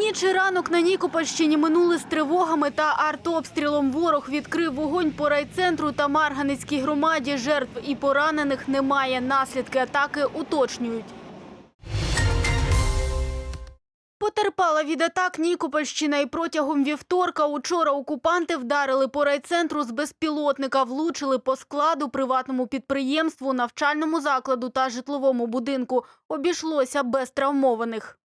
Робочий ранок на Нікопольщині минули з тривогами та артобстрілом. Ворог відкрив вогонь по райцентру та Марганецькій громаді. Жертв і поранених немає. Наслідки атаки уточнюють. Потерпала від атак Нікопольщина і протягом вівторка учора окупанти вдарили по райцентру з безпілотника, влучили по складу, приватному підприємству, навчальному закладу та житловому будинку. Обійшлося без травмованих.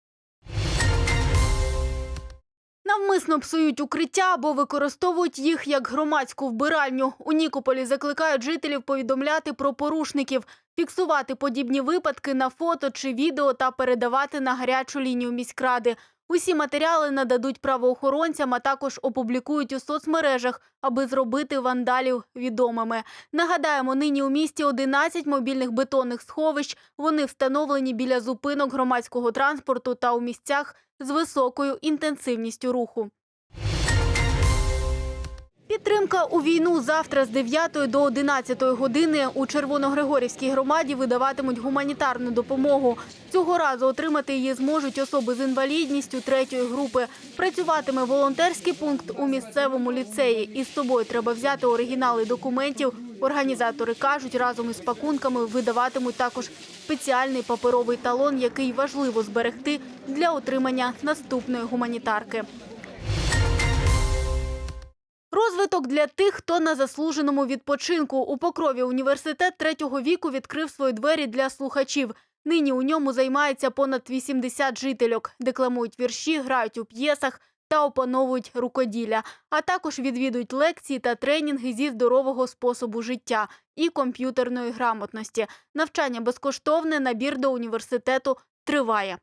Навмисно псують укриття або використовують їх як громадську вбиральню. У Нікополі закликають жителів повідомляти про порушників, фіксувати подібні випадки на фото чи відео та передавати на гарячу лінію міськради. Усі матеріали нададуть правоохоронцям, а також опублікують у соцмережах, аби зробити вандалів відомими. Нагадаємо, нині у місті 11 мобільних бетонних сховищ. Вони встановлені біля зупинок громадського транспорту та у місцях з високою інтенсивністю руху. Підтримка у війну завтра з 9 до 11 години у Червоногригорівській громаді видаватимуть гуманітарну допомогу. Цього разу отримати її зможуть особи з інвалідністю третьої групи. Працюватиме волонтерський пункт у місцевому ліцеї. Із собою треба взяти оригінали документів. Організатори кажуть, разом із пакунками видаватимуть також спеціальний паперовий талон, який важливо зберегти для отримання наступної гуманітарки. Розвиток для тих, хто на заслуженому відпочинку. У Покрові університет третього віку відкрив свої двері для слухачів. Нині у ньому займається понад 80 жительок, декламують вірші, грають у п'єсах та опановують рукоділля, а також відвідують лекції та тренінги зі здорового способу життя і комп'ютерної грамотності. Навчання безкоштовне, набір до університету триває.